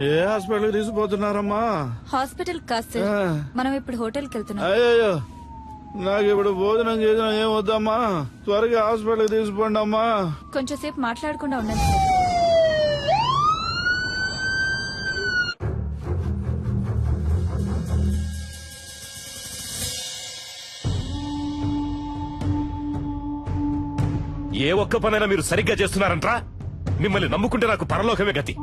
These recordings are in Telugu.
ఏ హాస్పిటల్కి తీసుకుపోతున్నారమ్మా? హాస్పిటల్ కాదు సార్. ఆ. మనం ఇప్పుడు హోటల్కి వెళ్తున్నాం. అయ్యో నాకు ఇప్పుడు భోజనం చేసిన ఏం వద్దమ్మా త్వరగా హాస్పిటల్కి తీసుకుపోండి అమ్మా కొంచెం సేపు మాట్లాడకుండా ఉండండి సార్. ఏ ఒక్క పనైనా మీరు సరిగ్గా చేస్తున్నారంట్రా? మిమ్మల్ని నమ్ముకుంటే నాకు పరలోకమే గతి.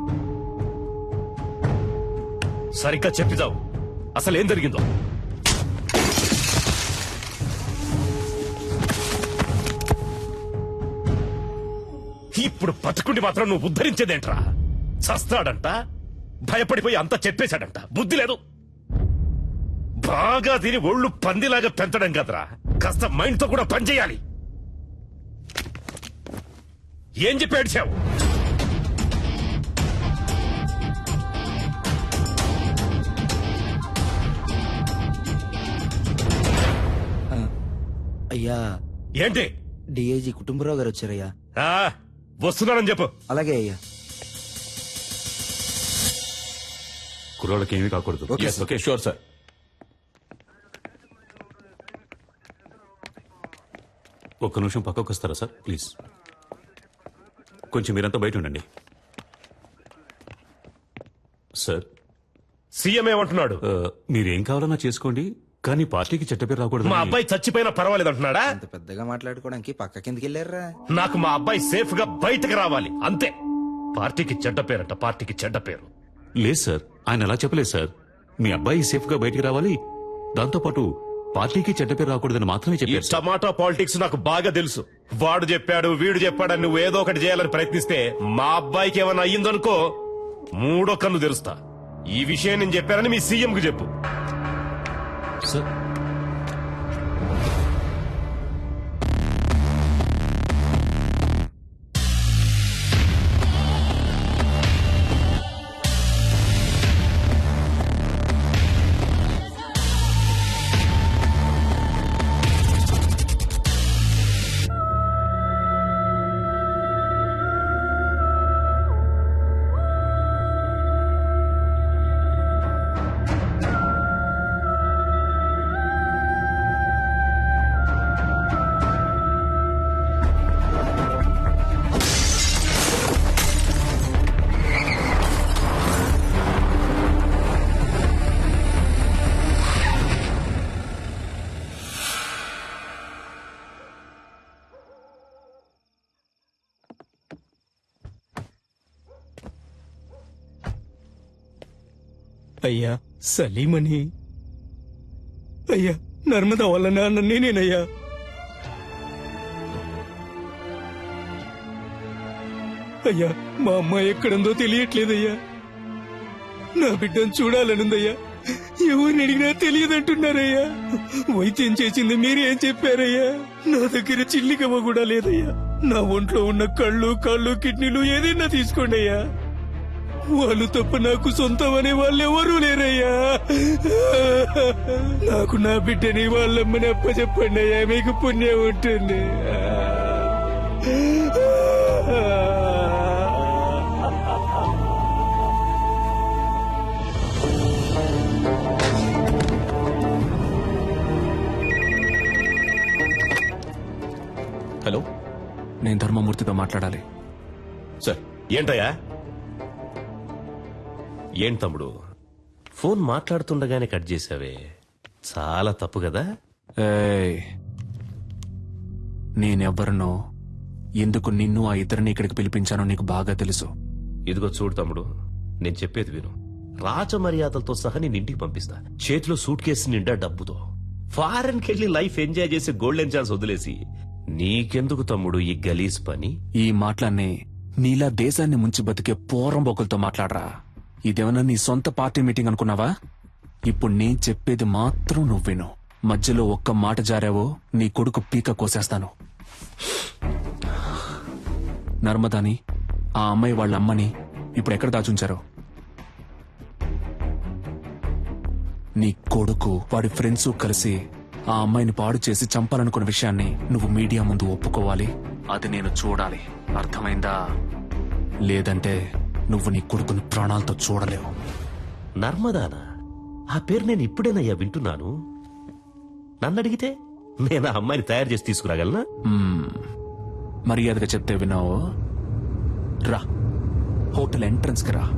సరిగ్గా చెప్పిదావు. అసలేం జరిగిందో? ఇప్పుడు బతుకుండి మాత్రం నువ్వు ఉద్ధరించేదేంట్రా? చస్తాడంట భయపడిపోయి అంతా చెప్పేశాడంట. బుద్ధి లేదు. బాగా తిని ఒళ్ళు పందిలాగా పెంచడం కదరా. కాస్త మైండ్తో కూడా పనిచేయాలి ఏం చెప్పి ఏడ్చావు? అయ్యా. ఏంటి? డిఐజీ కుటుంబరావు గారు వచ్చారయ్యా. ఆ వస్తున్నానని చెప్పు. అలాగే అయ్యా. కుర్రాళ్ళకి ఏమీ కాకూడదు. ఓకే, షూర్ సార్ ఒక్క నిమిషం పక్కకు వస్తారా సార్ ప్లీజ్ కొంచెం మీరంతా బయట ఉండండి. సార్ సీఎం ఏమంటున్నాడు? ఆ, మీరేం కావాలన్నా చేసుకోండి. కానీ పార్టీకి చెడ్డ పేరు రాకూడదు మా అబ్బాయి చచ్చిపోయినా పర్వాలేదు అంటున్నాడా? అంత పెద్దగా మాట్లాడుకోవడానికి పక్క కిందకి వెళ్ళారా నాకు మా అబ్బాయి సేఫ్గా బయటకు రావాలి అంతే. పార్టీకి చెడ్డ పేరంట పార్టీకి చెడ్డ పేరు. లేదు సార్ ఆయన అలా చెప్పలేదు సార్. మీ అబ్బాయి సేఫ్గా బయటికి రావాలి దాంతో పాటు పార్టీకి చెడ్డ పేరు రాకూడదని మాత్రమే ఈ చెప్పారు సార్. టమాటా పాలిటిక్స్ నాకు బాగా తెలుసు. వాడు చెప్పాడు వీడు చెప్పాడని నువ్వు ఏదో ఒకటి చేయాలని ప్రయత్నిస్తే మా అబ్బాయికి ఏమైనా అయ్యిందనుకో మూడో కన్ను తెరుస్తా. ఈ విషయం నేను చెప్పానని మీ సీఎం కు చెప్పు. సార్ అయ్యా సలీమని. అయ్యా నర్మద వల్ల నాన్న నేనేనయ్యా. అయ్యా మా అమ్మ ఎక్కడుందో తెలియట్లేదయ్యా. నా బిడ్డను చూడాలనుందయ్యా. ఎవరిని అడిగినా తెలియదంటున్నారయ్యా. వైద్యం చేసింది మీరేం చెప్పారయ్యా. నా దగ్గర చిల్లికవ కూడా లేదయ్యా. నా ఒంట్లో ఉన్న కళ్ళు కాళ్ళు కిడ్నీలు ఏదైనా తీసుకోండి అయ్యా వాళ్ళు తప్ప నాకు సొంతం అనే వాళ్ళు ఎవరూ లేరయ్యా. నాకు నా బిడ్డని వాళ్ళమ్మని అప్ప చెప్పండి అయ్యా మీకు పుణ్యం ఉంటుంది. హలో? నేను ధర్మమూర్తితో మాట్లాడాలి. సార్ ఏంటయ్యా? ఏం తమ్ముడు? ఫోన్ మాట్లాడుతుండగానే కట్ చేసావే చాలా తప్పు కదా? ఏయ్, నేనెవ్వరినో ఎందుకు నిన్ను ఆ ఇద్దరిని ఇక్కడికి పిలిపించానో నీకు బాగా తెలుసు. ఇదిగో చూడు తమ్ముడు నేను చెప్పేది విను. రాజ మర్యాదలతో సహా నేను ఇంటికి పంపిస్తా. చేతిలో సూట్ కేసు నిండా డబ్బుతో. ఫారెన్ కెళ్ళి లైఫ్ ఎంజాయ్ చేసి గోల్డెన్ ఛాన్స్ వదిలేసి. నీకెందుకు తమ్ముడు ఈ గలీజ్ పని? ఈ మాటలన్నీ నీలా దేశాన్ని ముంచి బతికే పోరం బొక్కులతో మాట్లాడరా. ఇదేమన్నా నీ సొంత పార్టీ మీటింగ్ అనుకున్నావా? ఇప్పుడు నేను చెప్పేది మాత్రం నువ్వు విను మధ్యలో ఒక్క మాట జారావో నీ కొడుకు పీక కోసేస్తాను. నర్మదాని ఆ అమ్మాయి వాళ్ళ అమ్మని ఇప్పుడు ఎక్కడ దాచుంచారో? నీ కొడుకు వాడి ఫ్రెండ్స్ కలిసి ఆ అమ్మాయిని పాడు చేసి చంపాలనుకున్న విషయాన్ని నువ్వు మీడియా ముందు ఒప్పుకోవాలి. అది నేను చూడాలి. అర్థమైందా? లేదంటే నువ్వు నీ కొడుకుని ప్రాణాలతో చూడలేవు. నర్మదానా? ఆ పేరు నేను ఇప్పుడేనయ్యా వింటున్నాను. నన్ను అడిగితే నేను ఆ అమ్మాయిని తయారు చేసి తీసుకురాగలనా. మర్యాదగా చెప్తే విన్నావు? రా. హోటల్ ఎంట్రన్స్కి రా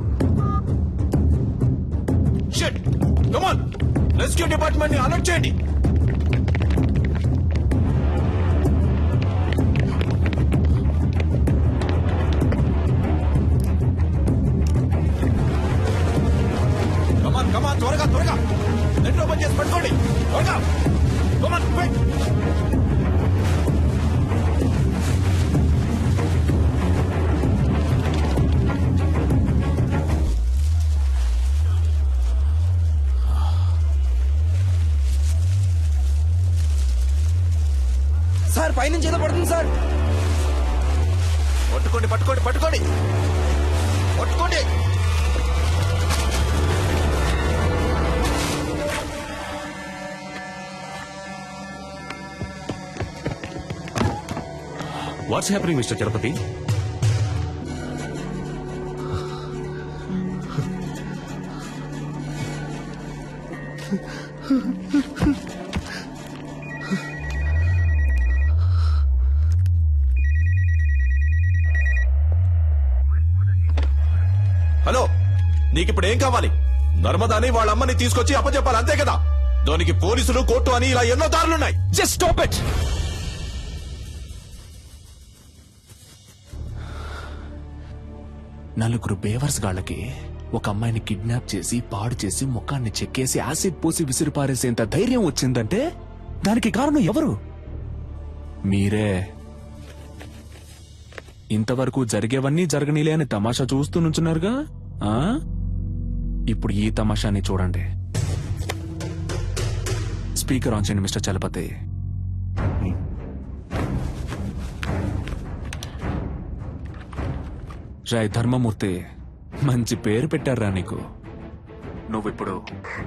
డిపార్ట్మెంట్ని అలర్ట్ చేయండి. త్వరగా. త్వరగా నెట్ ఓపెన్ చేసి పట్టుకోండి. త్వరగా. కమాన్ క్విక్ సార్ పైనుంచి ఏదో పడుతుంది సార్. పట్టుకోండి పట్టుకోండి పట్టుకోండి. పట్టుకోండి. What's happening mister Chalapathi hello నీకిప్పుడు ఏం కావాలి? నర్మదాని వాళ్ళ అమ్మని తీసుకొచ్చి అప్పచెప్పాలి అంతే కదా? దానికి పోలీసులు కోర్టు అని ఇలా ఎన్నో దారులున్నాయి. జస్ట్ స్టాప్ ఇట్ నలుగురు బేవర్స్ గాళ్ళకి ఒక అమ్మాయిని కిడ్నాప్ చేసి పాడు చేసి ముఖాన్ని చెక్కేసి యాసిడ్ పోసి విసిరిపారేసేంత ధైర్యం వచ్చిందంటే దానికి కారణం ఎవరు? మీరే. ఇంతవరకు జరిగేవన్నీ జరగనీలే అని తమాషా చూస్తూ నుంచున్నారుగా? ఆ? ఇప్పుడు ఈ తమాషాని చూడండి. స్పీకర్ ఆన్ చేయండి మిస్టర్ చలపతి. రాయ్ ధర్మమూర్తి మంచి పేరు పెట్టారా నీకు. నువ్విప్పుడు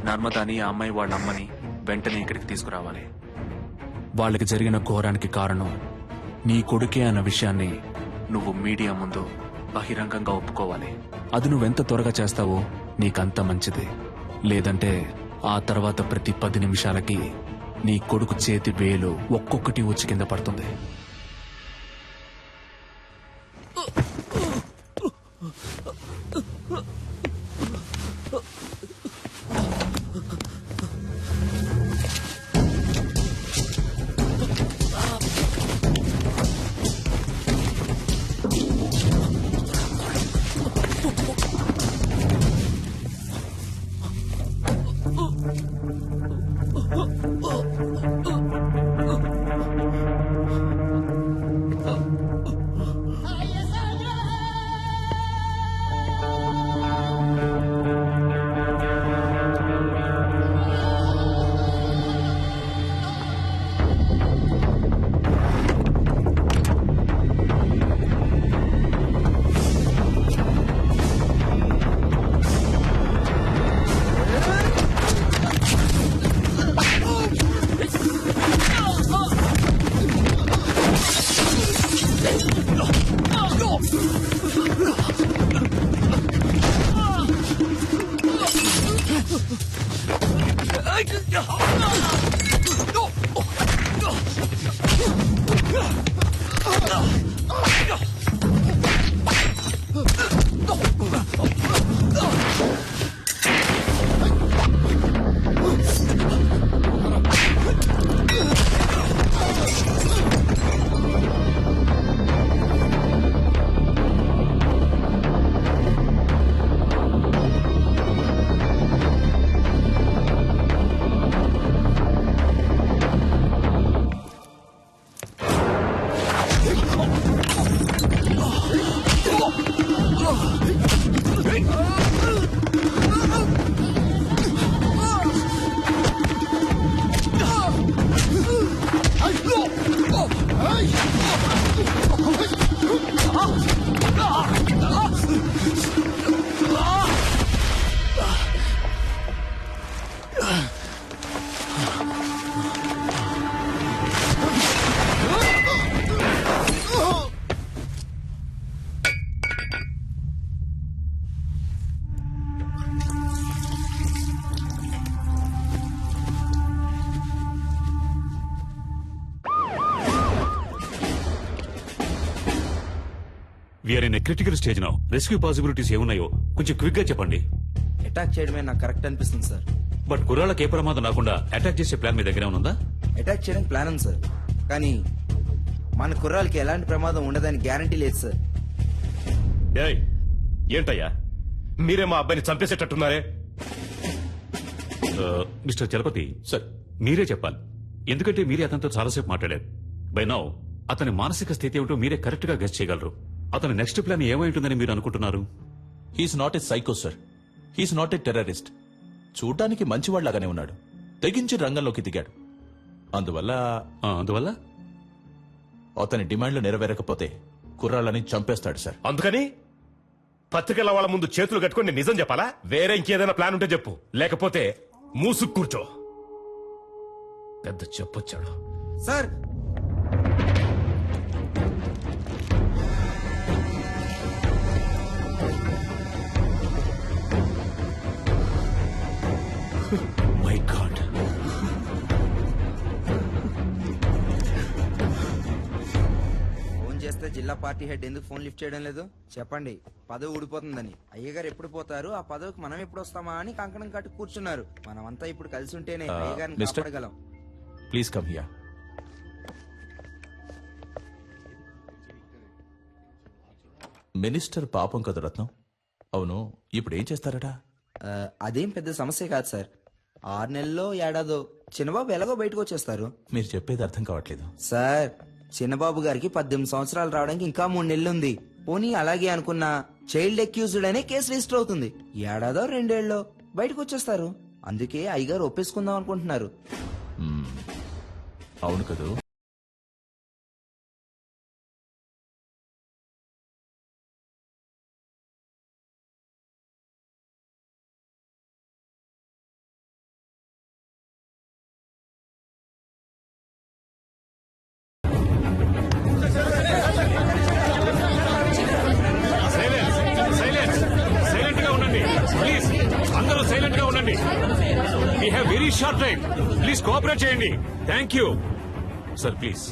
నర్మదాని ఆ అమ్మాయి వాళ్ళ అమ్మని వెంటనే ఇక్కడికి తీసుకురావాలి. వాళ్ళకి జరిగిన ఘోరానికి కారణం నీ కొడుకే అన్న విషయాన్ని నువ్వు మీడియా ముందు బహిరంగంగా ఒప్పుకోవాలి. అది నువ్వెంత త్వరగా చేస్తావో నీకంత మంచిది. లేదంటే ఆ తర్వాత ప్రతి పది నిమిషాలకి నీ కొడుకు చేతి వేలు ఒక్కొక్కటి వచ్చి కింద పడుతుంది. We're in critical stage now. Rescue possibilities ఏమున్నాయో కొంచెం క్విక్గా చెప్పండి. అటాక్ చేయడమే నాకు కరెక్ట్ అనిపిస్తుంది సార్ బట్ కుర్రాళ్ళకి ఏ ప్రమాదం రాకుండా అటాక్ చేసే ప్లాన్ మీ దగ్గర ఉందా? అటాక్ చేయడానికి ప్లాన్ ఉంది సార్ కానీ మన కుర్రాలకి ఎలాంటి ప్రమాదం ఉండదని గ్యారంటీ లేదు సార్ ఏయ్ ఏంటయ్యా? మీరే మా అబ్బాయిని చంపేసేటట్టున్నారే? మిస్టర్ చలపతి సార్ మీరే చెప్పాలి. ఎందుకంటే మీరే అతనితో చాలాసేపు మాట్లాడారు. బై నౌ అతని మానసిక స్థితి ఏమిటో మీరే కరెక్ట్గా గెస్ట్ చేయగలరు. అతని నెక్స్ట్ ప్లాన్ ఏమై ఉంటుందని మీరు అనుకుంటున్నారు? He's not a psycho sir he's not a terrorist చూడటానికి మంచివాళ్ళాగానే ఉన్నాడు. తెగించి రంగంలోకి దిగాడు. అందువల్ల ఆ, అందువల్ల? అతని డిమాండ్లు నెరవేరకపోతే కుర్రాళ్ళని చంపేస్తాడు సార్ అందుకని పత్రికల వాళ్ళ ముందు చేతులు కట్టుకొని నేను నిజం చెప్పాలా? వేరే ఇంకేదైనా ప్లాన్ ఉంటే చెప్పు. లేకపోతే మూసుకు కూర్చో. పెద్ద చెప్పొచ్చాడు. సార్ మై గాడ్ ఫోన్ చేస్తే జిల్లా పార్టీ హెడ్ ఎందుకు ఫోన్ లిఫ్ట్ చేయడం లేదు? చెప్పండి. పదవి ఊడిపోతుందని. అయ్యగారు ఎప్పుడు పోతారు? ఆ పదవికి మనం ఎప్పుడు వస్తామా అని కంకణం కట్టు కూర్చున్నారు. మనమంతా ఇప్పుడు కలిసి ఉంటేనే అయ్యగారిని mister? కాపాడగలం. Please come here. Minister పాపం కదా రత్నం. అవును ఇప్పుడు ఏం చేస్తారట? అదేం పెద్ద సమస్య కాదు సార్. ఆరు నెలల్లో ఏడాదో చిన్నబాబు ఎలాగో బయటకు వచ్చేస్తారు. మీరు చెప్పేది అర్థం కావట్లేదు. సార్ చిన్నబాబు గారికి పద్దెనిమిది సంవత్సరాలు రావడానికి ఇంకా మూడు నెలలు ఉంది పోనీ అలాగే అనుకున్న చైల్డ్ అక్యూజ్డ్ అనే కేసు రిజిస్టర్ అవుతుంది. ఏడాదో రెండేళ్ళలో బయటకు వచ్చేస్తారు. అందుకే అయ్యగారు ఒప్పేసుకుందాం అనుకుంటున్నారు. అవును కదూ? We have very short time please cooperate చేయండి థ్యాంక్ యూ సార్ ప్లీజ్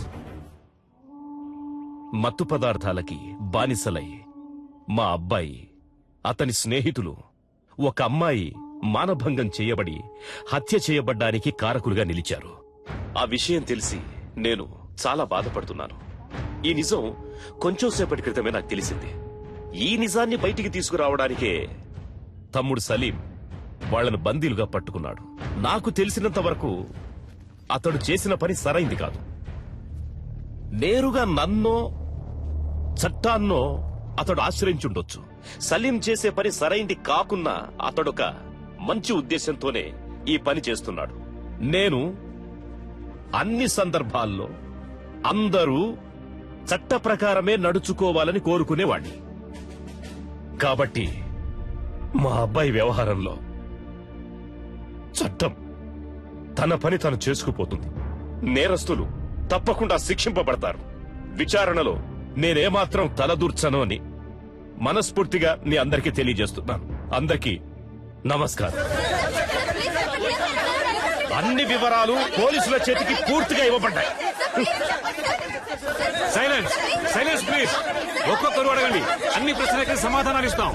మత్తు పదార్థాలకి బానిసలై మా అబ్బాయి అతని స్నేహితులు ఒక అమ్మాయి మానభంగం చేయబడి హత్య చేయబడ్డానికి కారకులుగా నిలిచారు. ఆ విషయం తెలిసి నేను చాలా బాధపడుతున్నాను. ఈ నిజం కొంచెం సేపటి క్రితమే నాకు తెలిసింది. ఈ నిజాన్ని బయటికి తీసుకురావడానికే తమ్ముడు సలీం వాళ్ళను బందీలుగా పట్టుకున్నాడు. నాకు తెలిసినంత వరకు అతడు చేసిన పని సరైంది కాదు. నేరుగా నన్నో చట్టాన్నో అతడు ఆశ్రయించుండొచ్చు. సలీం చేసే పని సరైంది కాకున్నా అతడొక మంచి ఉద్దేశంతోనే ఈ పని చేస్తున్నాడు. నేను అన్ని సందర్భాల్లో అందరూ చట్ట ప్రకారమే నడుచుకోవాలని కోరుకునేవాణ్ణి. కాబట్టి మా అబ్బాయి వ్యవహారంలో చట్టం. తన పని తను చేసుకుపోతుంది. నేరస్తులు తప్పకుండా శిక్షింపబడతారు. విచారణలో నేనేమాత్రం తలదూర్చను అని మనస్ఫూర్తిగా మీ అందరికీ తెలియజేస్తున్నాను. అందరికీ నమస్కారం. అన్ని వివరాలు పోలీసుల చేతికి పూర్తిగా ఇవ్వబడ్డాయి. Silence silence please. ఒక్కొక్కరు అడగండి. అన్ని ప్రశ్నలకి సమాధానాలు ఇస్తాం.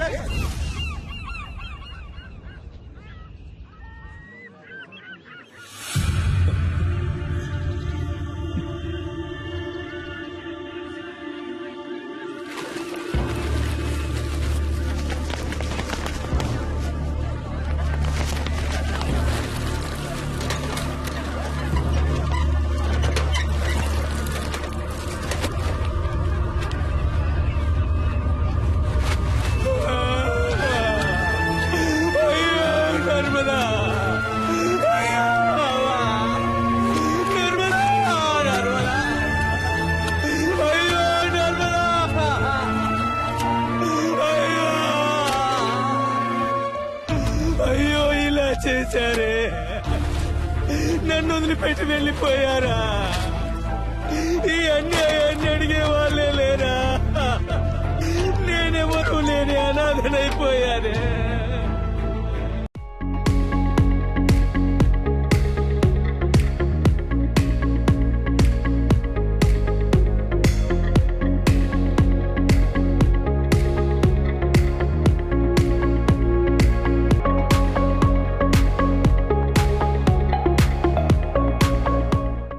చనిపోయారా? ఈ అన్యాయాన్ని అడిగే వాళ్ళే లేరా? నేనెవరూ లేని అనాథనైపోయానే.